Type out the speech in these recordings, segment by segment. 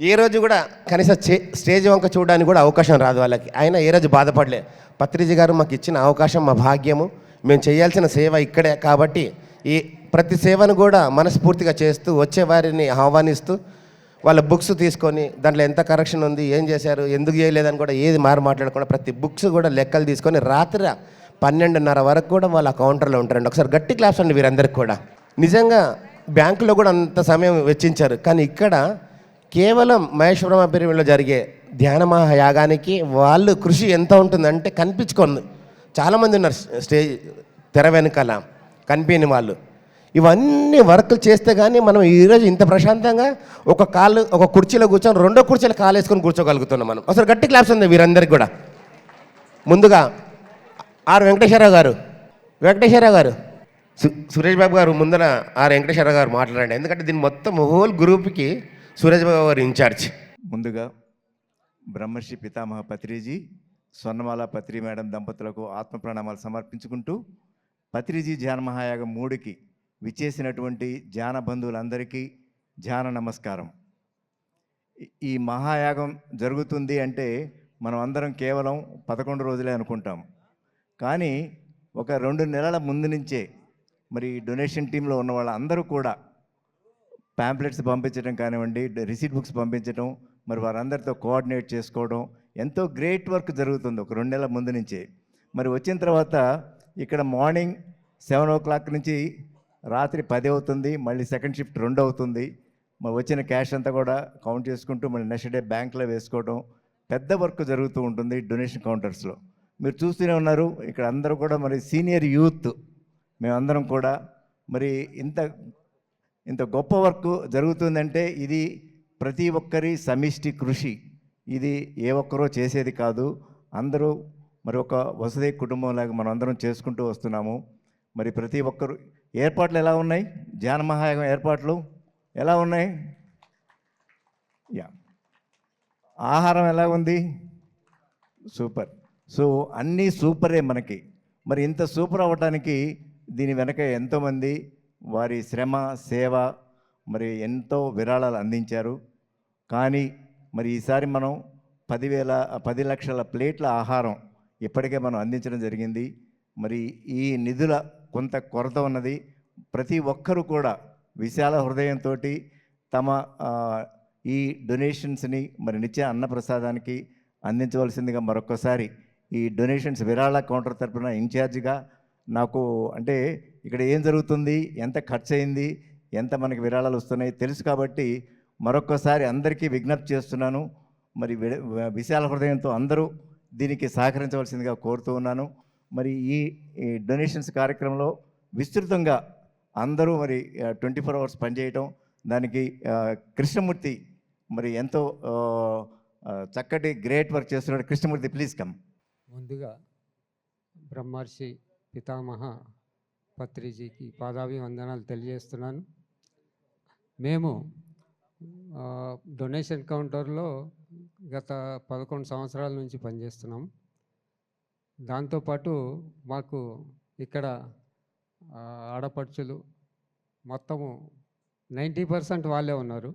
ఏ రోజు కూడా కనీసం చే- స్టేజ్ వంక చూడడానికి కూడా అవకాశం రాదు వాళ్ళకి. అయినా ఏ రోజు బాధపడలే. పత్రిజీ గారు మాకు ఇచ్చిన అవకాశం మా భాగ్యము. మేము చేయాల్సిన సేవ ఇక్కడే కాబట్టి ఈ ప్రతి సేవను కూడా మనస్ఫూర్తిగా చేస్తూ వచ్చే వారిని ఆహ్వానిస్తూ వాళ్ళ బుక్స్ తీసుకొని దాంట్లో ఎంత కరెక్షన్ ఉంది ఏం చేశారు ఎందుకు చేయలేదని కూడా ఏది మారు మాట్లాడకుండా ప్రతి బుక్స్ కూడా లెక్కలు తీసుకొని రాత్రి పన్నెండున్నర వరకు కూడా వాళ్ళ కౌంటర్లో ఉంటారండి. ఒకసారి గట్టి క్లాస్ అండి వీరందరికీ కూడా. నిజంగా బ్యాంకులో కూడా అంత సమయం వెచ్చించారు. కానీ ఇక్కడ కేవలం మహేశ్వరం అభివృద్ధిలో జరిగే ధ్యాన మహాయాగానికి వాళ్ళు కృషి ఎంత ఉంటుందంటే కనిపించుకుంది చాలామంది ఉన్నారు స్టేజ్ తెర వెనకాల కనిపించని వాళ్ళు. ఇవన్నీ వర్క్లు చేస్తే కానీ మనం ఈరోజు ఇంత ప్రశాంతంగా ఒక కాలు ఒక కుర్చీలో కూర్చొని రెండో కుర్చీలో కాలు వేసుకొని కూర్చోగలుగుతున్నాం మనం. అసలు గట్టి క్లాప్స్ ఉంది వీరందరికీ కూడా. ముందుగా ఆర్ వెంకటేశ్వరరావు గారు. వెంకటేశ్వరరావు గారు. సు సురేష్ బాబు గారు ముందర ఆర్ వెంకటేశ్వరరావు గారు మాట్లాడండి. ఎందుకంటే దీని మొత్తం హోల్ గ్రూప్కి సురేష్ బాబు గారు ఇన్ఛార్జ్. ముందుగా బ్రహ్మర్షి పితామహ పత్రిజీ స్వర్ణమాల పత్రి మేడం దంపతులకు ఆత్మ ప్రణామాలు సమర్పించుకుంటూ పత్రిజీ ధ్యాన మహాయాగం మూడుకి విచ్చేసినటువంటి ధ్యాన బంధువులందరికీ ధ్యాన నమస్కారం. ఈ మహాయాగం జరుగుతుంది అంటే మనం అందరం కేవలం పదకొండు రోజులే అనుకుంటాం. కానీ ఒక రెండు నెలల ముందు నుంచే మరి డొనేషన్ టీంలో ఉన్న వాళ్ళందరూ కూడా ప్యాంప్లెట్స్ పంపించడం కానివ్వండి రిసీట్ బుక్స్ పంపించడం మరి వారందరితో కోఆర్డినేట్ చేసుకోవడం ఎంతో గ్రేట్ వర్క్ జరుగుతుంది ఒక రెండు నెలల ముందు నుంచే. మరి వచ్చిన తర్వాత ఇక్కడ మార్నింగ్ సెవెన్ ఓ క్లాక్ నుంచి రాత్రి పది అవుతుంది మళ్ళీ సెకండ్ షిఫ్ట్ రెండు అవుతుంది. మరి వచ్చిన క్యాష్ అంతా కూడా కౌంట్ చేసుకుంటూ మళ్ళీ నెక్స్ట్ డే బ్యాంక్లో వేసుకోవడం పెద్ద వర్క్ జరుగుతూ ఉంటుంది డొనేషన్ కౌంటర్స్లో. మీరు చూస్తూనే ఉన్నారు ఇక్కడ అందరూ కూడా మరి సీనియర్ యూత్ మేమందరం కూడా. మరి ఇంత ఇంత గొప్ప వర్క్ జరుగుతుందంటే ఇది ప్రతి ఒక్కరి సమిష్టి కృషి. ఇది ఏ ఒక్కరో చేసేది కాదు. అందరూ మరి ఒక వసతి కుటుంబంలాగా మనం అందరం చేసుకుంటూ వస్తున్నాము. మరి ప్రతి ఒక్కరు ఏర్పాట్లు ఎలా ఉన్నాయి? ధ్యాన ఏర్పాట్లు ఎలా ఉన్నాయి? యా. ఆహారం ఎలా ఉంది? సూపర్. సో అన్నీ సూపరే మనకి. మరి ఇంత సూపర్ అవ్వటానికి దీని వెనక ఎంతోమంది వారి శ్రమ సేవ మరి ఎంతో విరాళాలు అందించారు. కానీ మరి ఈసారి మనం పదివేల పది లక్షల ప్లేట్ల ఆహారం ఇప్పటికే మనం అందించడం జరిగింది. మరి ఈ నిధుల కొంత కొరత ఉన్నది. ప్రతి ఒక్కరూ కూడా విశాల హృదయంతో తమ ఈ డొనేషన్స్ని మరి నిత్య అన్నప్రసాదానికి అందించవలసిందిగా మరొకసారి ఈ డొనేషన్స్ విరాళ కౌంటర్ తరపున ఇన్ఛార్జిగా నాకు అంటే ఇక్కడ ఏం జరుగుతుంది? ఎంత ఖర్చు అయింది ఎంత మనకి విరాళాలు వస్తున్నాయి? తెలుసు కాబట్టి మరొక్కసారి అందరికీ విజ్ఞప్తి చేస్తున్నాను. మరి విశాల హృదయంతో అందరూ దీనికి సహకరించవలసిందిగా కోరుతూ ఉన్నాను. మరి ఈ డొనేషన్స్ కార్యక్రమంలో విస్తృతంగా అందరూ మరి ట్వంటీ ఫోర్ అవర్స్ పనిచేయటం దానికి కృష్ణమూర్తి మరి ఎంతో చక్కటి గ్రేట్ వర్క్ చేస్తున్నాడు. Krishnamurthy please come. ముందుగా బ్రహ్మర్షి పితామహ పత్రిజీకి పాదాభివందనాలు తెలియజేస్తున్నాను. మేము డొనేషన్ కౌంటర్లో గత పదకొండు సంవత్సరాల నుంచి పనిచేస్తున్నాం. దాంతోపాటు మాకు ఇక్కడ ఆడపడుచులు మొత్తము నైంటీ పర్సెంట్ వాళ్ళే ఉన్నారు.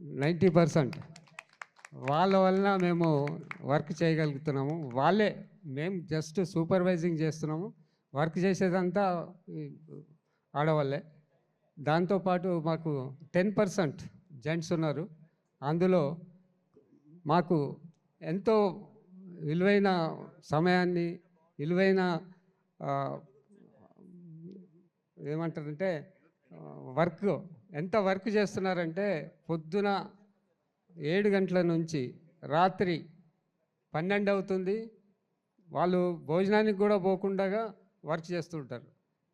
Ninety percent. వాళ్ళ వలన మేము వర్క్ చేయగలుగుతున్నాము. వాళ్ళే మేము జస్ట్ సూపర్వైజింగ్ చేస్తున్నాము. వర్క్ చేసేదంతా ఆడవాళ్ళే. దాంతోపాటు మాకు టెన్ పర్సెంట్ జెంట్స్ ఉన్నారు. అందులో మాకు ఎంతో విలువైన సమయాన్ని విలువైన ఏమంటారంటే వర్క్ ఎంత వర్క్ చేస్తున్నారంటే పొద్దున ఏడు గంటల నుంచి రాత్రి పన్నెండు అవుతుంది. వాళ్ళు భోజనానికి కూడా పోకుండగా వర్క్ చేస్తుంటారు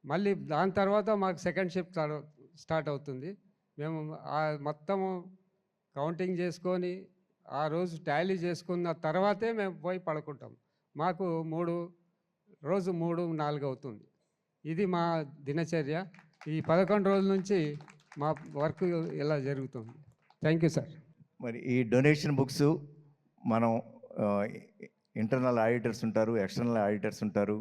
మళ్ళీ దాని తర్వాత మాకు సెకండ్ షిఫ్ట్ స్టార్ట్ అవుతుంది. మేము ఆ మొత్తము కౌంటింగ్ చేసుకొని ఆ రోజు టాలీ చేసుకున్న తర్వాతే మేము పోయి పడుకుంటాం. మాకు మూడు రోజు మూడు నాలుగు అవుతుంది. ఇది మా దినచర్య. ఈ పదకొండు రోజుల నుంచి మా వర్క్ ఇలా జరుగుతుంది. Thank you sir. మరి ఈ డొనేషన్ బుక్స్ మనం ఇంటర్నల్ ఆడిటర్స్ ఉంటారు ఎక్స్టర్నల్ ఆడిటర్స్ ఉంటారు.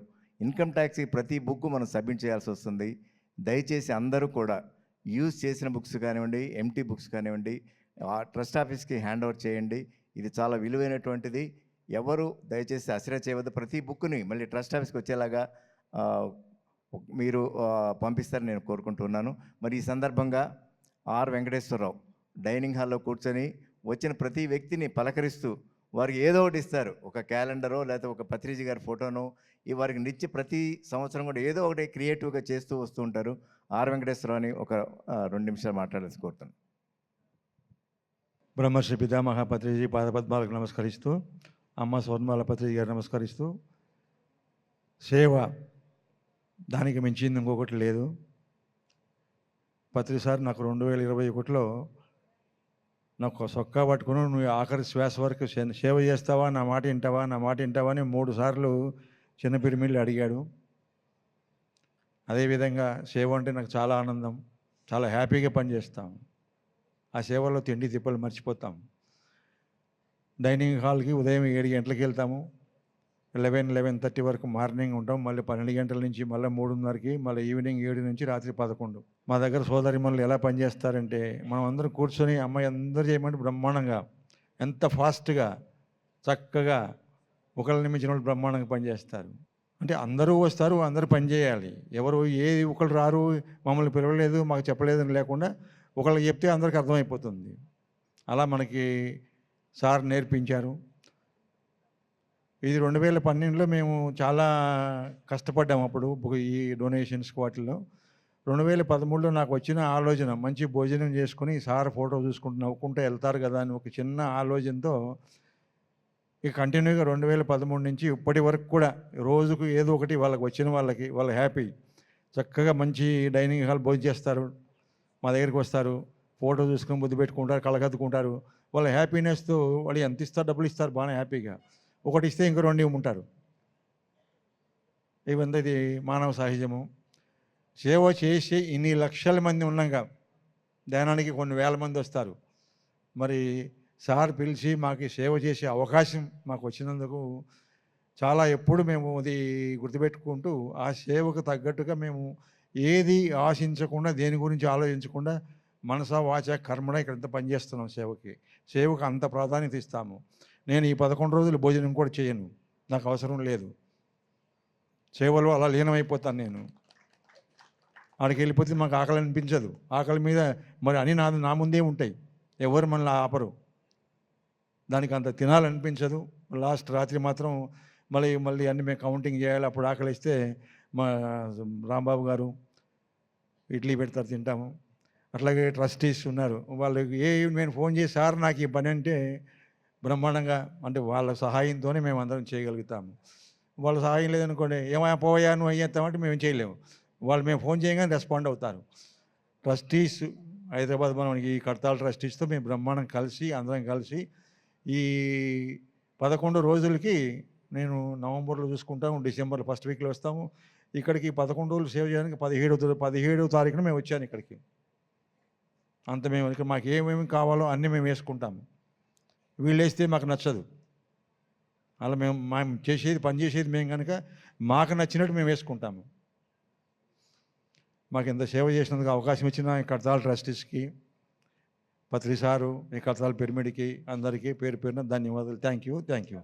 ఇన్కమ్ ట్యాక్స్కి ప్రతి బుక్ మనం సబ్మిట్ చేయాల్సి వస్తుంది. దయచేసి అందరూ కూడా యూజ్ చేసిన బుక్స్ కానివ్వండి ఎంటీ బుక్స్ కానివ్వండి ఆ ట్రస్ట్ ఆఫీస్కి హ్యాండ్ ఓవర్ చేయండి. ఇది చాలా విలువైనటువంటిది. ఎవరు దయచేసి అసిరా చేయవద్దు. ప్రతి బుక్ని మళ్ళీ ట్రస్ట్ ఆఫీస్కి వచ్చేలాగా మీరు పంపిస్తారని నేను కోరుకుంటున్నాను. మరి ఈ సందర్భంగా ఆర్ వెంకటేశ్వరరావు డైనింగ్ హాల్లో కూర్చొని వచ్చిన ప్రతి వ్యక్తిని పలకరిస్తూ వారికి ఏదో ఒకటి ఇస్తారు. ఒక క్యాలెండరో లేకపోతే ఒక పత్రిజీ గారి ఫోటోనో ఈ వారికి నిత్య ప్రతి సంవత్సరం కూడా ఏదో ఒకటి క్రియేటివ్గా చేస్తూ వస్తూ ఉంటారు. ఆర్ వెంకటేశ్వరరావు అని ఒక రెండు నిమిషాలు మాట్లాడాల్సి కోరుతాను. బ్రహ్మశ్రీ పితామహాపత్రిజీ పాదపద్మాలకు నమస్కరిస్తూ అమ్మ స్వర్ణమాల పత్రిజీ గారు నమస్కరిస్తూ సేవ దానికి మించింది ఇంకొకటి లేదు. పత్రి సార్ నాకు రెండు వేల ఇరవై ఒకటిలో నాకు సొక్కా పట్టుకుని నువ్వు ఆఖరి శ్వాస వరకు సేవ చేస్తావా నా మాట వింటావా నా మాట వింటావా అని మూడు సార్లు చిన్న పిరిమిళ్ళు అడిగాడు. అదేవిధంగా సేవ అంటే నాకు చాలా ఆనందం. చాలా హ్యాపీగా పనిచేస్తాం ఆ సేవలో తిండి తిప్పలు మర్చిపోతాం. డైనింగ్ హాల్కి ఉదయం ఏడు గంటలకు వెళ్తాము. లెవెన్ లెవెన్ థర్టీ వరకు మార్నింగ్ ఉంటాం. మళ్ళీ పన్నెండు గంటల నుంచి మళ్ళీ మూడున్నరకి మళ్ళీ ఈవినింగ్ ఏడు నుంచి రాత్రి పదకొండు. మా దగ్గర సోదరి మనల్ని ఎలా పనిచేస్తారంటే మనం అందరం కూర్చొని అమ్మాయి అందరూ చేయమంటే బ్రహ్మాండంగా ఎంత ఫాస్ట్గా చక్కగా ఒకళ్ళని మించిన వాళ్ళు బ్రహ్మాండంగా పనిచేస్తారు అంటే అందరూ వస్తారు అందరూ పనిచేయాలి ఎవరు ఏ ఒకళ్ళు రారు మమ్మల్ని పిలవలేదు మాకు చెప్పలేదు అని లేకుండా ఒకళ్ళకి చెప్తే అందరికి అర్థమైపోతుంది. అలా మనకి సార్ నేర్పించారు. ఇది రెండు వేల పన్నెండులో మేము చాలా కష్టపడ్డాము అప్పుడు ఈ డొనేషన్స్ వాటిల్లో రెండు వేల పదమూడులో నాకు వచ్చిన ఆలోచన మంచి భోజనం చేసుకుని సార్ ఫోటో చూసుకుంటూ నవ్వుకుంటూ వెళ్తారు కదా అని ఒక చిన్న ఆలోచనతో ఇక కంటిన్యూగా రెండు వేల పదమూడు నుంచి ఇప్పటి వరకు కూడా రోజుకు ఏదో ఒకటి వాళ్ళకి వచ్చిన వాళ్ళకి వాళ్ళు హ్యాపీ. చక్కగా మంచి డైనింగ్ హాల్ భోజనం చేస్తారు. మా దగ్గరికి వస్తారు. ఫోటో చూసుకొని బుద్ధి పెట్టుకుంటారు కళ్ళకద్దుకుంటారు వాళ్ళ హ్యాపీనెస్తో వాళ్ళు ఎంత ఇస్తారు? డబ్బులు ఇస్తారు. బాగానే హ్యాపీగా. ఒకటి ఇస్తే ఇంకో రెండు ఇవ్వమంటారు. ఇవంతా ఇది మానవ సహజము. సేవ చేసి ఇన్ని లక్షల మంది ఉన్నాక ధ్యానానికి కొన్ని వేల మంది వస్తారు. మరి సార్ పిలిచి మాకు సేవ చేసే అవకాశం మాకు వచ్చినందుకు చాలా ఎప్పుడు మేము అది గుర్తుపెట్టుకుంటూ ఆ సేవకు తగ్గట్టుగా మేము ఏది ఆశించకుండా దేని గురించి ఆలోచించకుండా మనస వాచ కర్మనే ఇక్కడ ఇంత పనిచేస్తున్నాం సేవకి. సేవకు అంత ప్రాధాన్యత ఇస్తాము. నేను ఈ పదకొండు రోజులు భోజనం కూడా చేయను. నాకు అవసరం లేదు. సేవలో అలా లీనమైపోతాను నేను. ఆడికి వెళ్ళిపోతే మాకు ఆకలి అనిపించదు. ఆకలి మీద మరి అని నా నా ముందే ఉంటాయి. ఎవరు మనల్ని ఆపరు. దానికి అంత తినాలనిపించదు. లాస్ట్ రాత్రి మాత్రం మళ్ళీ మళ్ళీ అన్ని మేము కౌంటింగ్ చేయాలి. అప్పుడు ఆకలిస్తే మా రాంబాబు గారు ఇడ్లీ పెడతారు తింటాము. అట్లాగే ట్రస్టీస్ ఉన్నారు. వాళ్ళకి ఏ నేను ఫోన్ చేసి సార్ నాకు ఈ పని అంటే బ్రహ్మాండంగా అంటే వాళ్ళ సహాయంతోనే మేము అందరం చేయగలుగుతాము. వాళ్ళ సహాయం లేదనుకోండి ఏమైనా పోయా నువ్వు అయ్యేస్తామంటే మేము చేయలేము. వాళ్ళు మేము ఫోన్ చేయగానే రెస్పాండ్ అవుతారు. ట్రస్టీస్ హైదరాబాద్ మనం ఈ కడతాల ట్రస్టీస్తో మేము బ్రహ్మాండం కలిసి అందరం కలిసి ఈ పదకొండు రోజులకి నేను నవంబర్లో చూసుకుంటాము డిసెంబర్ ఫస్ట్ వీక్లో వస్తాము. ఇక్కడికి పదకొండు రోజులు సేవ్ చేయడానికి పదిహేడు పదిహేడవ తారీఖున మేము వచ్చాను ఇక్కడికి. అంత మేము ఇక్కడ మాకు ఏమేమి కావాలో అన్నీ మేము వేసుకుంటాము. వీళ్ళు వేస్తే మాకు నచ్చదు. అలా మేము మేము చేసేది పని చేసేది మేము కనుక మాకు నచ్చినట్టు మేము వేసుకుంటాము. మాకు ఎంత సేవ చేసినందుకు అవకాశం ఇచ్చిన కడతాల ట్రస్టీస్కి పత్రి సారు ఈ కడతాల పిరమిడ్కి అందరికీ పేరు పేరున ధన్యవాదాలు. థ్యాంక్ యూ థ్యాంక్ యూ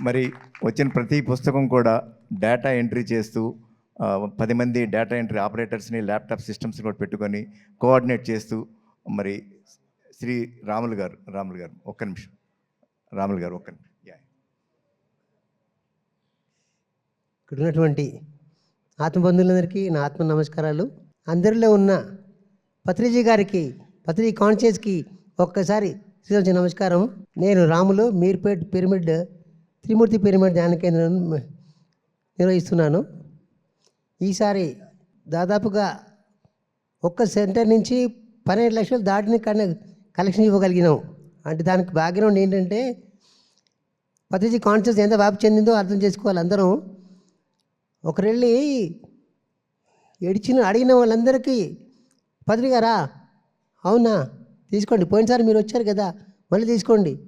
మరి వచ్చిన ప్రతి పుస్తకం కూడా డేటా ఎంట్రీ చేస్తూ పది మంది డేటా ఎంట్రీ ఆపరేటర్స్ని ల్యాప్టాప్ సిస్టమ్స్ కూడా పెట్టుకొని కోఆర్డినేట్ చేస్తూ మరి శ్రీ రాములు గారు రాములు గారు ఒక్క నిమిషం. రాములు గారు ఒక్క నిమిషం. యా. ఇక్కడ ఉన్నటువంటి ఆత్మబంధువులందరికీ నా ఆత్మ నమస్కారాలు. అందరిలో ఉన్న పత్రిజీ గారికి పత్రిజీ కాన్షియస్కి ఒక్కసారి శ్రీరామ నమస్కారం. నేను రాములు మీర్పేట్ పిరమిడ్ త్రిమూర్తి పిరమిడ్ ధ్యాన కేంద్రం నిర్వహిస్తున్నాను. ఈసారి దాదాపుగా ఒక్క సెంటర్ నుంచి పన్నెండు లక్షలు దాటిని కన- కలెక్షన్ ఇవ్వగలిగినాం. అంటే దానికి బ్యాక్గ్రౌండ్ ఏంటంటే పత్రిజీ కాన్షియస్ ఎంత వ్యాప్తి చెందిందో అర్థం చేసుకోవాలి అందరం. ఒకరెళ్ళి ఎడిచిన ఏడిచిన అడిగిన వాళ్ళందరికీ పత్రికారా అవునా? తీసుకోండి. పోయినసారి మీరు వచ్చారు కదా మళ్ళీ తీసుకోండి.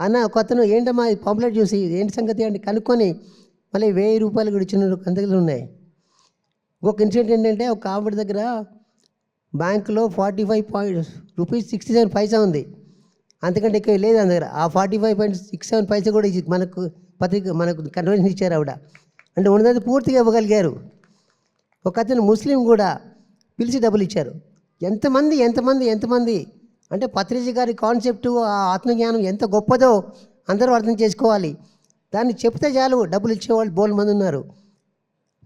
అన్న ఒక అతను ఏంటమ్మా పాంప్లెట్ చూసి ఏంటి సంగతి? అండి. కనుక్కొని మళ్ళీ వెయ్యి రూపాయలు కూడా ఇచ్చిన కందగలు ఉన్నాయి? ఇంకొక ఇన్సిడెంట్ ఏంటంటే ఒక ఆవిడ దగ్గర బ్యాంకులో forty five point rupees sixty seven పైసా ఉంది. అంతకంటే ఎక్కువ లేదు ఆయన దగ్గర. ఆ forty five point six seven పైసా కూడా ఇచ్చి మనకు పత్రిక మనకు కన్వెన్షన్ ఇచ్చారు ఆవిడ. అంటే ఉన్నది పూర్తిగా ఇవ్వగలిగారు. ఒక అతను ముస్లిం కూడా పిలిచి డబ్బులు ఇచ్చారు. ఎంతమంది ఎంతమంది ఎంతమంది? అంటే పత్రిజీ గారి కాన్సెప్టు ఆ ఆత్మజ్ఞానం ఎంత గొప్పదో అందరూ అర్థం చేసుకోవాలి. దాన్ని చెప్తే చాలు డబ్బులు ఇచ్చేవాళ్ళు బోల్ మంది ఉన్నారు.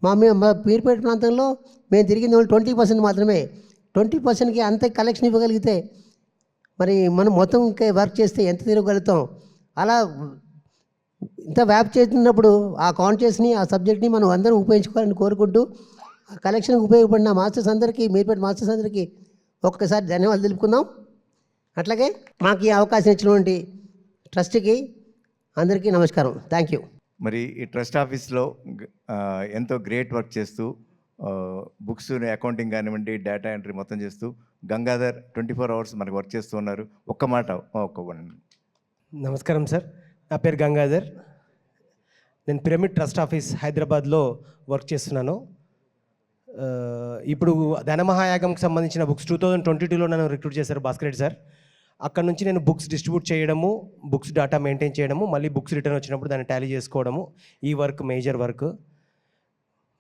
మా మేము మా పీర్పేట ప్రాంతంలో మేము తిరిగిన వాళ్ళు ట్వంటీ పర్సెంట్ మాత్రమే. ట్వంటీ పర్సెంట్కి అంత కలెక్షన్ ఇవ్వగలిగితే మరి మనం మొత్తం వర్క్ చేస్తే ఎంత తిరగలుగుతాం? అలా ఇంత వ్యాప్ చేస్తున్నప్పుడు ఆ కాన్షియస్ని ఆ సబ్జెక్ట్ని మనం అందరం ఉపయోగించుకోవాలని కోరుకుంటూ ఆ కలెక్షన్కి ఉపయోగపడిన మాస్టర్స్ అందరికీ మీర్పేట మాస్టర్స్ అందరికీ ఒక్కసారి ధన్యవాదాలు తెలుపుకుందాం. అట్లాగే మాకు ఈ అవకాశం ఇచ్చినటువంటి ట్రస్ట్కి అందరికీ నమస్కారం. Thank you. మరి ఈ ట్రస్ట్ ఆఫీస్లో ఎంతో గ్రేట్ వర్క్ చేస్తూ బుక్స్ అకౌంటింగ్ కానివ్వండి డేటా ఎంట్రీ మొత్తం చేస్తూ గంగాధర్ ట్వంటీ ఫోర్ అవర్స్ మనకు వర్క్ చేస్తూ ఉన్నారు. ఒక్క మాట ఒక్క నమస్కారం సార్. నా పేరు గంగాధర్. నేను పిరమిడ్ ట్రస్ట్ ఆఫీస్ హైదరాబాద్లో వర్క్ చేస్తున్నాను. ఇప్పుడు ధనమహాయాగంకి సంబంధించిన బుక్స్ టూ థౌజండ్ ట్వంటీ టూలో నన్ను రిక్రూట్ చేశారు భాస్కర్ రెడ్డి సార్. అక్కడ నుంచి నేను బుక్స్ డిస్ట్రిబ్యూట్ చేయడము బుక్స్ డేటా మెయింటైన్ చేయడము మళ్ళీ బుక్స్ రిటర్న్ వచ్చినప్పుడు దాన్ని టాలీ చేసుకోవడము ఈ work major work.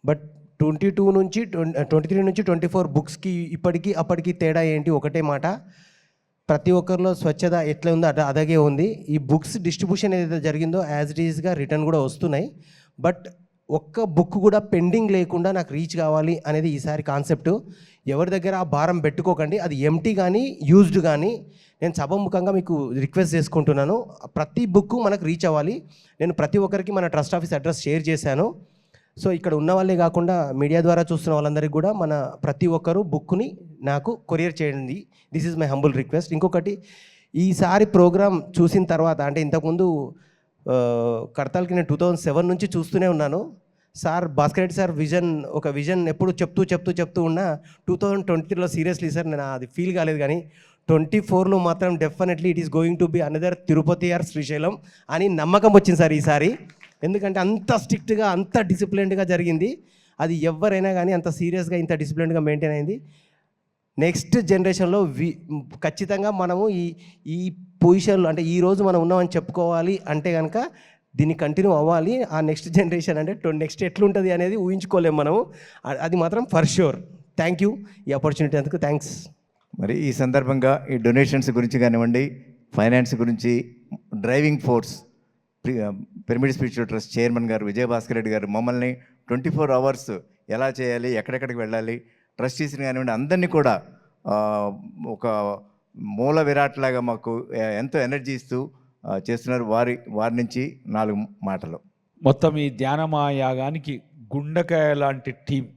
But twenty two నుంచి ట్వంటీ త్రీ నుంచి ట్వంటీ ఫోర్ బుక్స్కి ఇప్పటికీ అప్పటికి తేడా ఏంటి? ఒకటే మాట. ప్రతి ఒక్కరిలో స్వచ్ఛత ఎట్లా ఉందో అట అదగే ఉంది. ఈ బుక్స్ డిస్ట్రిబ్యూషన్ ఏదైతే జరిగిందో యాజ్ ఇట్ ఈస్గా రిటర్న్ కూడా వస్తున్నాయి. బట్ ఒక్క బుక్ కూడా పెండింగ్ లేకుండా నాకు రీచ్ కావాలి అనేది ఈసారి కాన్సెప్ట్. ఎవరి దగ్గర ఆ భారం పెట్టుకోకండి అది ఎంటీ కానీ యూజ్డ్ కానీ నేను సభముఖంగా మీకు రిక్వెస్ట్ చేసుకుంటున్నాను. ప్రతి బుక్ మనకు రీచ్ అవ్వాలి. నేను ప్రతి ఒక్కరికి మన ట్రస్ట్ ఆఫీస్ అడ్రస్ షేర్ చేశాను. సో ఇక్కడ ఉన్న వాళ్ళే కాకుండా మీడియా ద్వారా చూస్తున్న వాళ్ళందరికీ కూడా మన ప్రతి ఒక్కరూ బుక్ని నాకు కొరియర్ చేయండి. This is my humble request ఇంకొకటి ఈసారి ప్రోగ్రామ్ చూసిన తర్వాత అంటే ఇంతకుముందు ఆ, నేను టూ థౌజండ్ సెవెన్ నుంచి చూస్తూనే ఉన్నాను. Sir Bhaskar Reddy sir vision ఒక విజన్ ఎప్పుడు చెప్తూ చెప్తూ చెప్తూ ఉన్నా టూ థౌజండ్ ట్వంటీ త్రీలో సీరియస్లీ సార్ నేను అది ఫీల్ కాలేదు కానీ ట్వంటీ ఫోర్లో మాత్రం definitely it is going to be another Tirupati or Srisailam అని నమ్మకం వచ్చింది సార్ ఈసారి. ఎందుకంటే అంత స్ట్రిక్ట్గా అంత డిసిప్లిన్డ్గా జరిగింది. అది ఎవరైనా కానీ అంత సీరియస్గా ఇంత డిసిప్లిన్డ్గా మెయింటైన్ అయింది. నెక్స్ట్ జనరేషన్లో వి ఖచ్చితంగా మనము ఈ ఈ పొజిషన్లో అంటే ఈ రోజు మనం ఉన్నామని చెప్పుకోవాలి అంటే కనుక దీన్ని కంటిన్యూ అవ్వాలి. ఆ నెక్స్ట్ జనరేషన్ అంటే నెక్స్ట్ ఎట్లుంటుంది అనేది ఊహించుకోలేము మనము అది మాత్రం ఫర్ షూర్ థ్యాంక్ యూ ఈ ఆపర్చునిటీ అందుకు. థ్యాంక్స్. మరి ఈ సందర్భంగా ఈ డొనేషన్స్ గురించి కానివ్వండి ఫైనాన్స్ గురించి driving force pyramid spiritual trust chairman గారు విజయభాస్కర్ రెడ్డి గారు మమ్మల్ని ట్వంటీ ఫోర్ అవర్స్ ఎలా చేయాలి ఎక్కడెక్కడికి వెళ్ళాలి ట్రస్టీస్ని కానివ్వండి అందరినీ కూడా ఒక మూల విరాట్ లాగా మాకు ఎంతో ఎనర్జీ ఇస్తూ చేస్తున్నారు వారి వారి నుంచి నాలుగు మాటలు. మొత్తం ఈ ధ్యానమాయాగానికి గుండెకాయ లాంటి టీం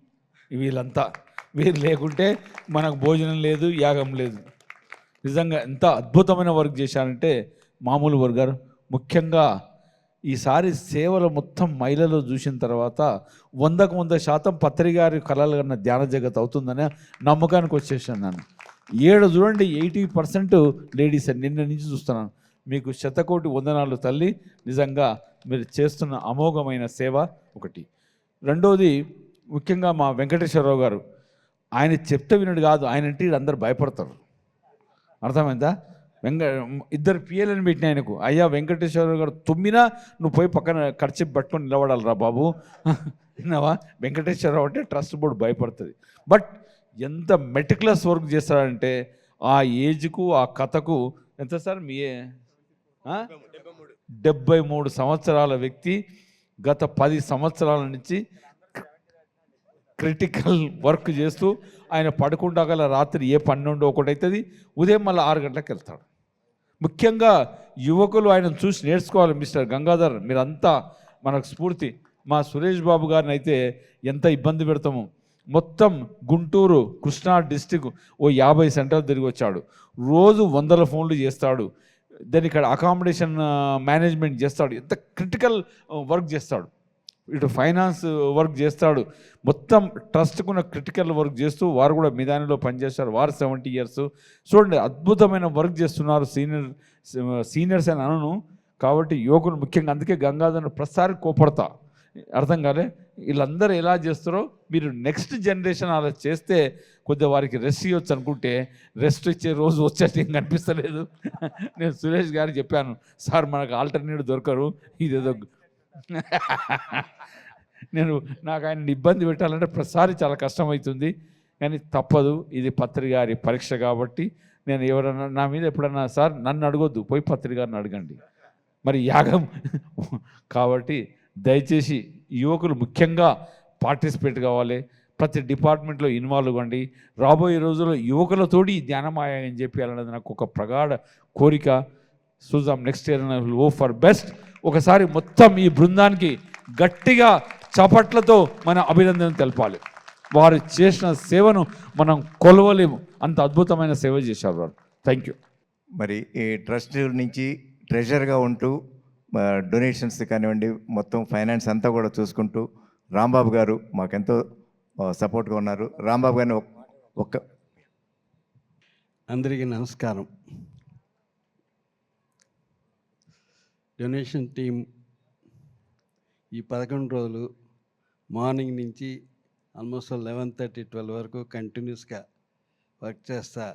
వీళ్ళంతా. వీరు లేకుంటే మనకు భోజనం లేదు యాగం లేదు. నిజంగా ఎంత అద్భుతమైన వర్క్ చేశారంటే మామూలు వర్క్ గారు. ముఖ్యంగా ఈసారి సేవలు మొత్తం మహిళలు చూసిన తర్వాత వందకు వంద శాతం పత్రికారి కళలు కన్నా ధ్యాన జగత్ అవుతుందనే నమ్మకానికి వచ్చేసాను నేను. ఏడు చూడండి ఎయిటీ పర్సెంట్ లేడీస్ నిన్న నుంచి చూస్తున్నాను. మీకు శతకోటి వందనాలు తల్లి. నిజంగా మీరు చేస్తున్న అమోఘమైన సేవ ఒకటి. రెండోది ముఖ్యంగా మా వెంకటేశ్వరరావు గారు ఆయన చెప్తే వినడు కాదు ఆయన అంటే అందరు భయపడతారు. అర్థమైందా? వెంక ఇద్దరు పిఎల్ని పెట్టిన ఆయనకు. అయ్యా వెంకటేశ్వరరావు గారు తుమ్మినా నువ్వు పోయి పక్కన ఖర్చు పట్టుకొని నిలబడాలిరా బాబు. విన్నావా? వెంకటేశ్వరరావు అంటే ట్రస్ట్ బోర్డు భయపడుతుంది. బట్ ఎంత మెటికులస్ వర్క్ చేస్తాడంటే ఆ ఏజ్కు ఆ కథకు ఎంత సార్ మీ డెబ్బై మూడు సంవత్సరాల వ్యక్తి గత పది సంవత్సరాల నుంచి క్రిటికల్ వర్క్ చేస్తూ ఆయన పడుకుంటాగల రాత్రి ఏ పన్నెండు ఒకటి అవుతుంది ఉదయం మళ్ళీ ఆరు గంటలకు వెళ్తాడు. ముఖ్యంగా యువకులు ఆయన చూసి నేర్చుకోవాలి మిస్టర్ గంగాధర్ మీరంతా మనకు స్ఫూర్తి. మా సురేష్ బాబు గారిని అయితే ఎంత ఇబ్బంది పెడతామో మొత్తం గుంటూరు కృష్ణా డిస్టిక్ ఓ యాభై సెంటర్లు తిరిగి వచ్చాడు. రోజు వందల ఫోన్లు చేస్తాడు. దాని ఇక్కడ అకామిడేషన్ మేనేజ్మెంట్ చేస్తాడు. ఎంత క్రిటికల్ వర్క్ చేస్తాడు. ఇటు ఫైనాన్స్ వర్క్ చేస్తాడు. మొత్తం ట్రస్ట్కున్న క్రిటికల్ వర్క్ చేస్తూ వారు కూడా మిదానిలో పనిచేస్తారు. వారు సెవెంటీ ఇయర్స్ చూడండి అద్భుతమైన వర్క్ చేస్తున్నారు సీనియర్ సీనియర్స్ అని అనను. కాబట్టి యువకులు ముఖ్యంగా అందుకే గంగాధర్ ప్రతిసారి కోపడతా. అర్థం కాలే? వీళ్ళందరూ ఎలా చేస్తారో మీరు నెక్స్ట్ జనరేషన్ అలా చేస్తే కొద్దిగా వారికి రెస్ట్ ఇవ్వచ్చు అనుకుంటే రెస్ట్ ఇచ్చే రోజు వచ్చేట్టు ఏం కనిపిస్తలేదు. నేను సురేష్ గారు చెప్పాను సార్ మనకు ఆల్టర్నేటివ్ దొరకరు ఇదేదో నేను నాకు ఆయన ఇబ్బంది పెట్టాలంటే ప్రతిసారి చాలా కష్టమవుతుంది. కానీ తప్పదు ఇది పత్రి గారి పరీక్ష కాబట్టి నేను ఎవరన్నా నా మీద ఎప్పుడన్నా సార్ నన్ను అడగొద్దు పోయి పత్రి గారిని అడగండి. మరి యాగం కాబట్టి దయచేసి యువకులు ముఖ్యంగా పార్టిసిపేట్ కావాలి. ప్రతి డిపార్ట్మెంట్లో ఇన్వాల్వ్ అవ్వండి. రాబోయే రోజుల్లో యువకులతోటి ఈ ధ్యానమాయ అని చెప్పి అన్నది నాకు ఒక ప్రగాఢ కోరిక. చూద్దాం next year oh for best. ఒకసారి మొత్తం ఈ బృందానికి గట్టిగా చపట్లతో మన అభినందన తెలపాలి. వారు చేసిన సేవను మనం కొలవలేము. అంత అద్భుతమైన సేవ చేశారు వారు. థ్యాంక్ యూ మరి ఈ ట్రస్ట్ నుంచి ట్రెజర్గా ఉంటూ డొనేషన్స్ కానివ్వండి మొత్తం ఫైనాన్స్ అంతా కూడా చూసుకుంటూ రాంబాబు గారు మాకెంతో సపోర్ట్గా ఉన్నారు. రాంబాబు గారిని ఒక్క అందరికీ నమస్కారం. డొనేషన్ టీం ఈ పదకొండు రోజులు మార్నింగ్ నుంచి ఆల్మోస్ట్ లెవెన్ థర్టీ ట్వెల్వ్ వరకు కంటిన్యూస్గా వర్క్ చేస్తా.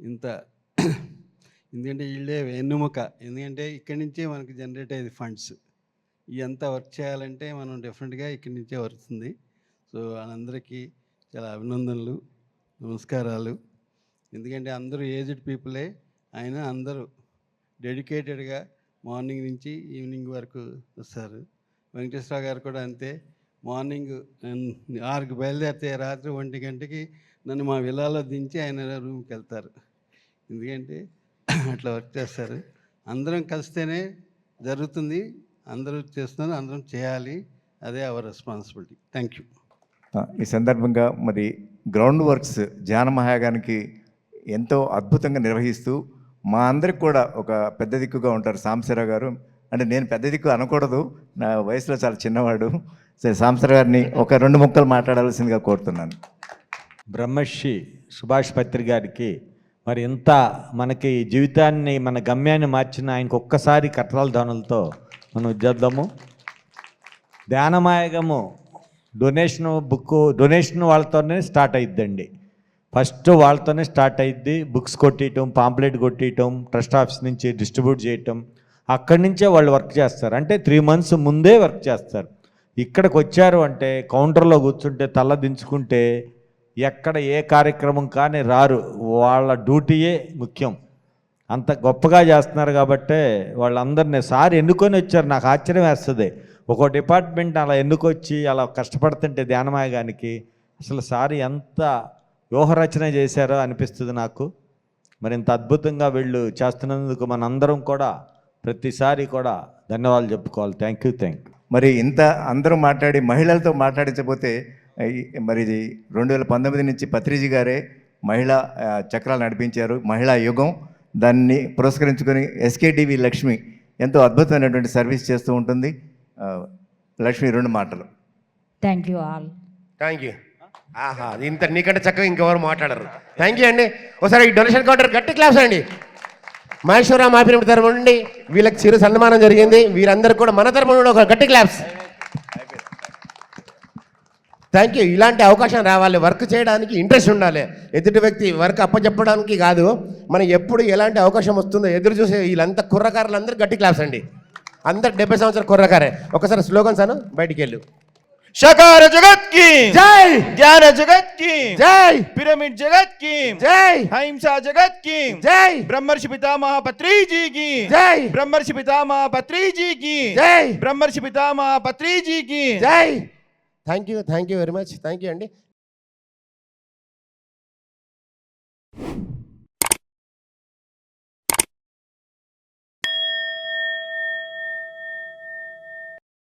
ఇంత ఎందుకంటే వీళ్ళే వెన్నుముక. ఎందుకంటే ఇక్కడి నుంచే మనకి జనరేట్ అయ్యేది ఫండ్స్ ఇదంతా వర్క్ చేయాలంటే మనం డెఫినెట్గా ఇక్కడి నుంచే వస్తుంది సో వాళ్ళందరికీ చాలా అభినందనలు నమస్కారాలు. ఎందుకంటే అందరూ ఏజ్డ్ పీపులే ఆయన అందరూ డెడికేటెడ్గా మార్నింగ్ నుంచి ఈవినింగ్ వరకు వస్తారు. వెంకటేశ్వర గారు కూడా అంతే. మార్నింగ్ ఆరుకు బయలుదేరితే రాత్రి ఒంటి గంటకి నన్ను మా విల్లాలో దించి ఆయన రూమ్కి వెళ్తారు. ఎందుకంటే అట్లా వర్క్ చేస్తారు. అందరం కలిస్తేనే జరుగుతుంది. అందరూ చేస్తున్నారు. అందరం చేయాలి. అదే అవర్ రెస్పాన్సిబిలిటీ. థ్యాంక్ యూ ఆ, ఈ సందర్భంగా మరి గ్రౌండ్ వర్క్స్ ధ్యాన మహాయాగానికి ఎంతో అద్భుతంగా నిర్వహిస్తూ మా అందరికి కూడా ఒక పెద్ద దిక్కుగా ఉంటారు సాంబశివరావు గారు. అంటే నేను పెద్ద దిక్కు అనకూడదు. నా వయసులో చాలా చిన్నవాడు. సరే సాంబశివరావు గారిని ఒక రెండు ముక్కలు మాట్లాడాల్సిందిగా కోరుతున్నాను. బ్రహ్మర్షి సుభాష్ పత్రి గారికి మరి ఇంత మనకి జీవితాన్ని మన గమ్యాన్ని మార్చిన ఆయనకు ఒక్కసారి కట్రాల ధ్వనులతో మనం చేద్దాము. ధ్యానమాయగము డొనేషన్ బుక్ డొనేషన్ వాళ్ళతోనే స్టార్ట్ అయిద్దండి. ఫస్ట్ వాళ్ళతోనే స్టార్ట్ అయ్యిద్ది బుక్స్ కొట్టేయటం పాంప్లెట్ కొట్టేయటం ట్రస్ట్ ఆఫీస్ నుంచి డిస్ట్రిబ్యూట్ చేయటం. అక్కడి నుంచే వాళ్ళు వర్క్ చేస్తారు. అంటే త్రీ మంత్స్ ముందే వర్క్ చేస్తారు. ఇక్కడికి వచ్చారు అంటే కౌంటర్లో కూర్చుంటే తల దించుకుంటే ఎక్కడ ఏ కార్యక్రమం కానీ రారు. వాళ్ళ డ్యూటీయే ముఖ్యం. అంత గొప్పగా చేస్తున్నారు కాబట్టే వాళ్ళందరినీ సార్ ఎన్నుకొని వచ్చారు. నాకు ఆశ్చర్యం వేస్తుంది. ఒక డిపార్ట్మెంట్ అలా ఎన్నుకొచ్చి అలా కష్టపడుతుంటే ధ్యానమాయగానికి అసలు సార్ ఎంత వ్యూహరచన చేశారో అనిపిస్తుంది నాకు. మరి ఇంత అద్భుతంగా వీళ్ళు చేస్తున్నందుకు మనందరం కూడా ప్రతిసారి కూడా ధన్యవాదాలు చెప్పుకోవాలి. Thank you thank you. మరి ఇంత అందరూ మాట్లాడి మహిళలతో మాట్లాడించబోతే మరి ఇది రెండు వేల పంతొమ్మిది నుంచి పత్రిజీ గారే మహిళా చక్రాలు నడిపించారు. మహిళా యుగం దాన్ని పురస్కరించుకొని ఎస్కేటీవీ లక్ష్మి ఎంతో అద్భుతమైనటువంటి సర్వీస్ చేస్తూ ఉంటుంది. లక్ష్మి రెండు మాటలు. Thank you all thank you ఆహా ఇంత నీకంటే చక్కగా ఇంకెవరు మాట్లాడరు. థ్యాంక్ యూ అండి. ఒకసారి ఈ డొనేషన్ కౌంటర్ గట్టి క్లాస్ అండి. మహేశ్వరరావు మాపినప్పుడు తరపు నుండి వీళ్ళకి చిరు సన్మానం జరిగింది. వీరందరూ కూడా మన తరపు నుండి ఒక గట్టి క్లాప్స్ థ్యాంక్ యూ ఇలాంటి అవకాశం రావాలి. వర్క్ చేయడానికి ఇంట్రెస్ట్ ఉండాలి. ఎదుటి వ్యక్తి వర్క్ అప్పచెప్పడానికి కాదు. మనం ఎప్పుడు ఎలాంటి అవకాశం వస్తుందో ఎదురు చూసే వీళ్ళంతా కుర్రకారులు అందరూ గట్టి క్లాస్ అండి. అందరు డెబ్బై సంవత్సరాల కుర్రకారే. ఒకసారి స్లోగన్స్ అను బయటికి వెళ్ళు. షకార జగత్కి. జై! జ్ఞాన జగత్కి. జై! పిరమిడ్ జగత్కి. జై! అహింసా జగత్కి. జై! బ్రహ్మర్షి పితామహ పత్రిజీ కి. జై! బ్రహ్మర్షి పితామహ పత్రిజీ కి. జై! బ్రహ్మర్షి పితామహ పత్రిజీ కి. జై! Thank you thank you very much. Thank you అండి.